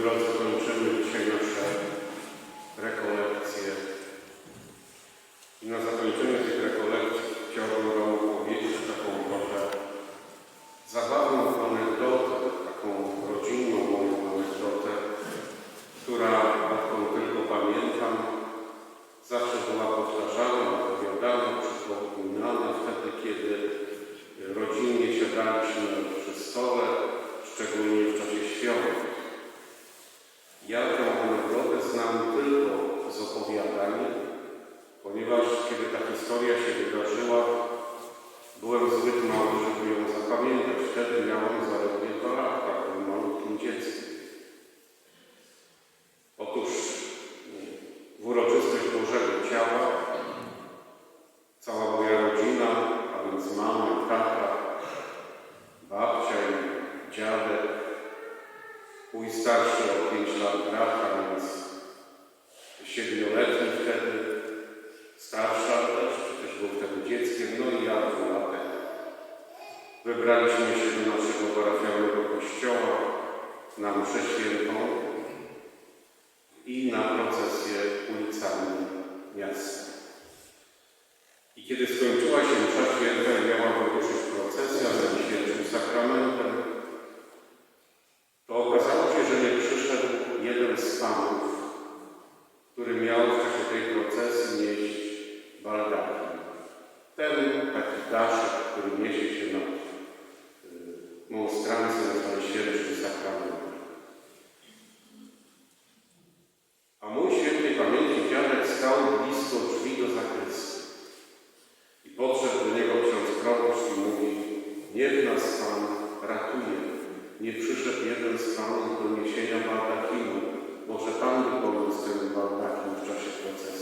вибирати starszy o 5 lat brata, więc siedmioletni wtedy, starsza też, czy też był wtedy dzieckiem, no i ja dwulatek. Wybraliśmy się do naszego parafialnego kościoła na mszę świętą. samego uniesienia baldachimu. Może Pan wykonał z tym baldachimu w czasie procesu.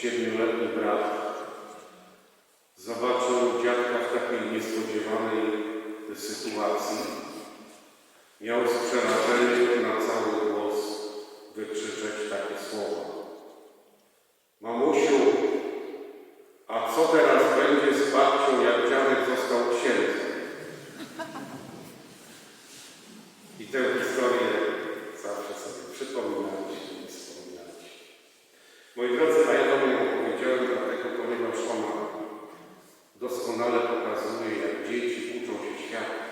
siedmioletni brat zobaczył dziadka w takiej niespodziewanej sytuacji. Miał z przerażeniem na cały głos wykrzyczeć takie słowa. Mamusiu, a co teraz będzie z babcią, jak dziadek został księdzem? I tę historię zawsze sobie przypominać i wspominać. Moi drodzy, doskonale pokazuje, jak dzieci uczą się świata.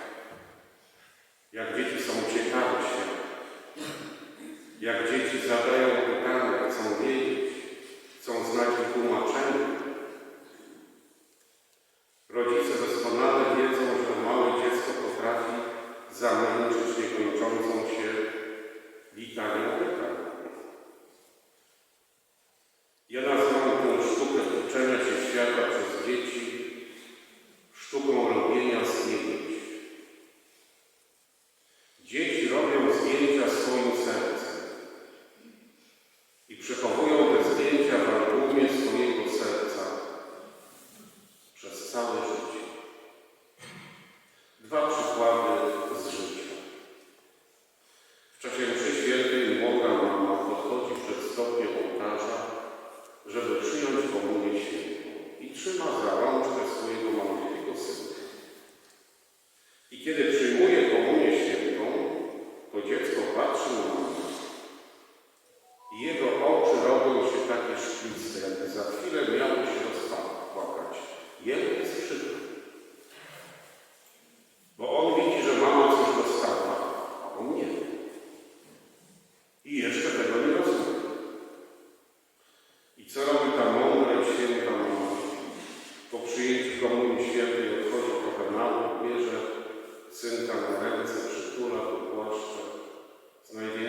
Co robi ta mądra i święta mama? Po przyjęciu Komunii Świętej odchodzi do kanału, bierze synka na ręce, przytula, popłaszcza, znajduje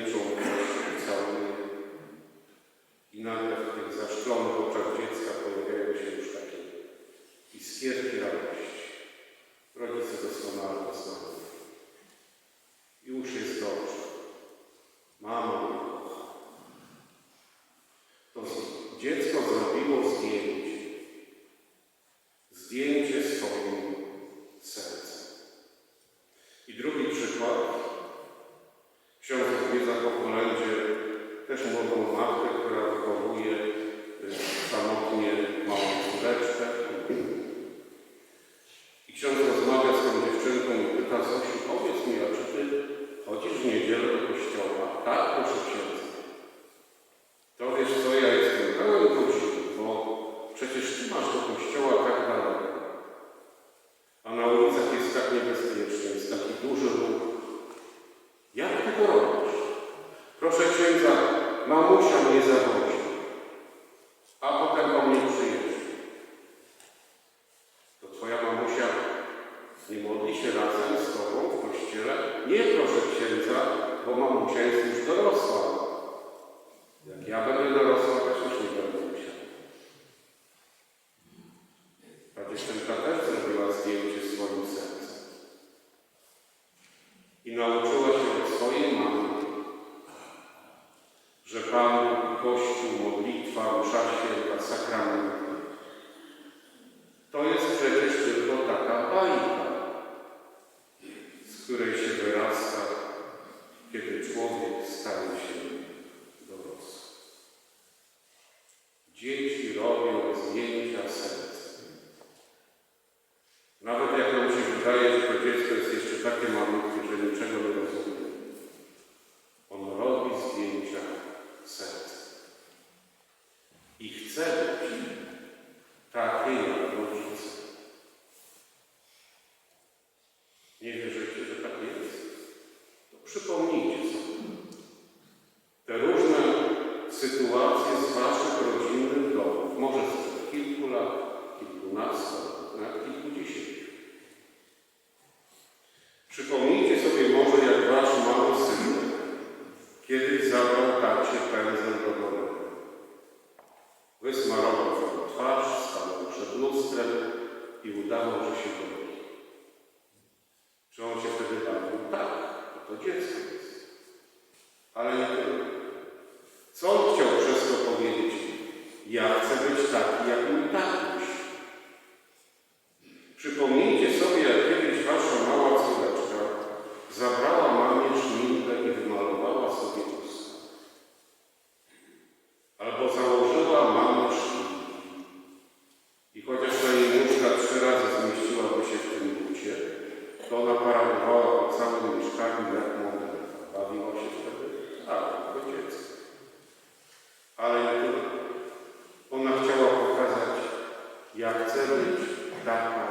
Dziecko zrobiło zdjęcie. Dzieci robią zdjęcia serc. Nawet jak nam się wydaje, że to dziecko jest jeszcze takie malutkie, że niczego nie rozumie. Ja chcę być taki jak mój tata. Jak chcę być, tak. tak.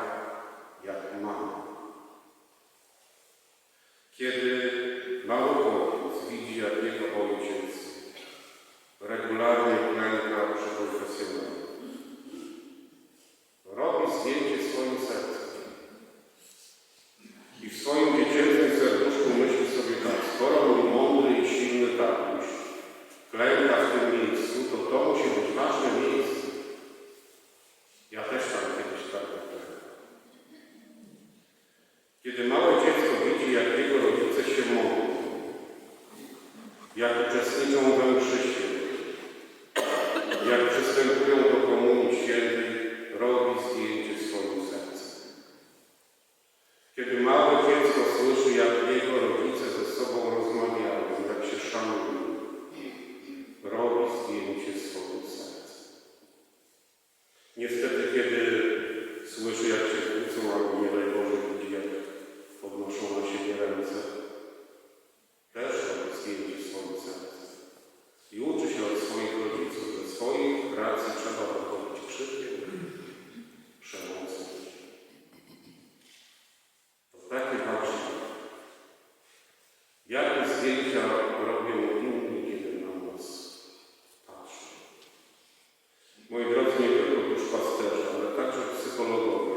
пастером, а також психологом.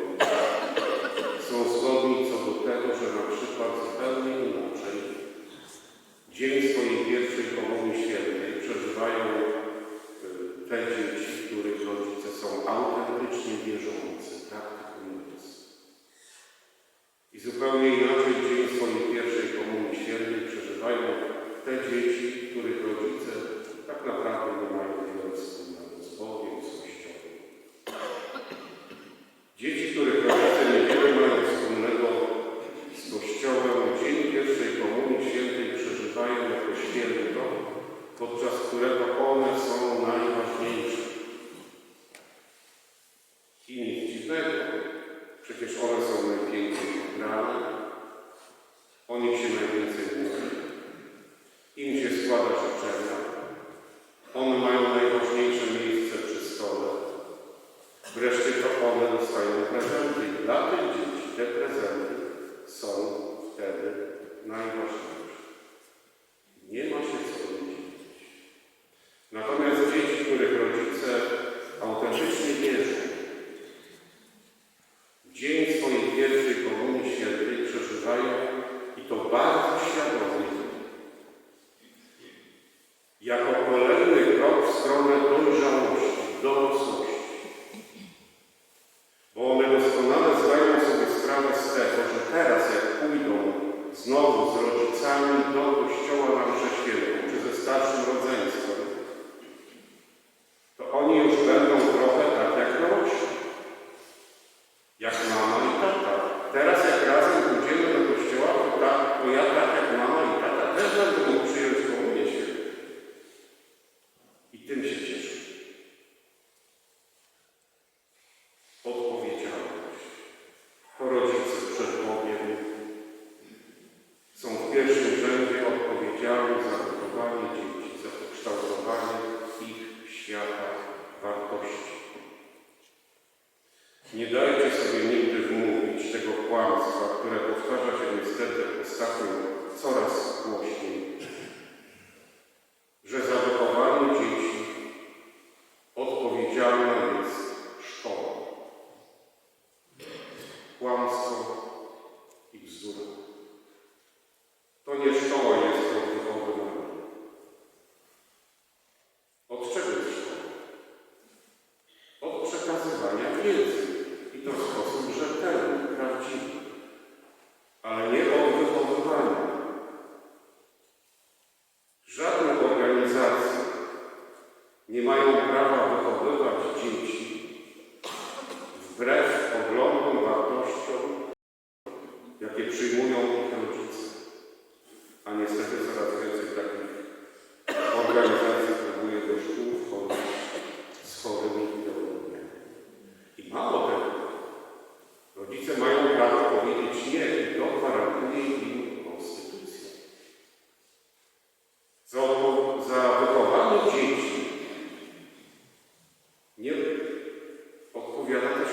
Врешті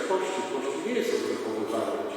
Kościół. Kościół nie jest od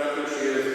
Bo tak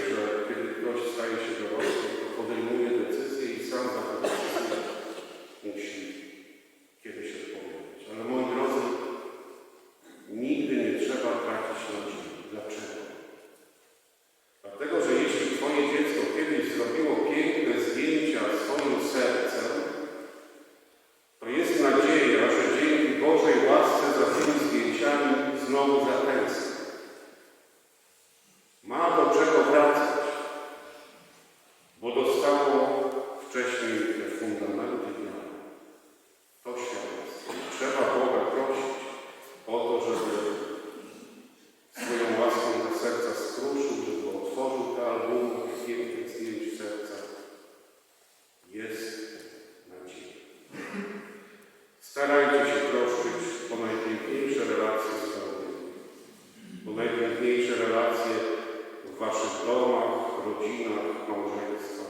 w waszych domach, rodzinach, małżeństwach.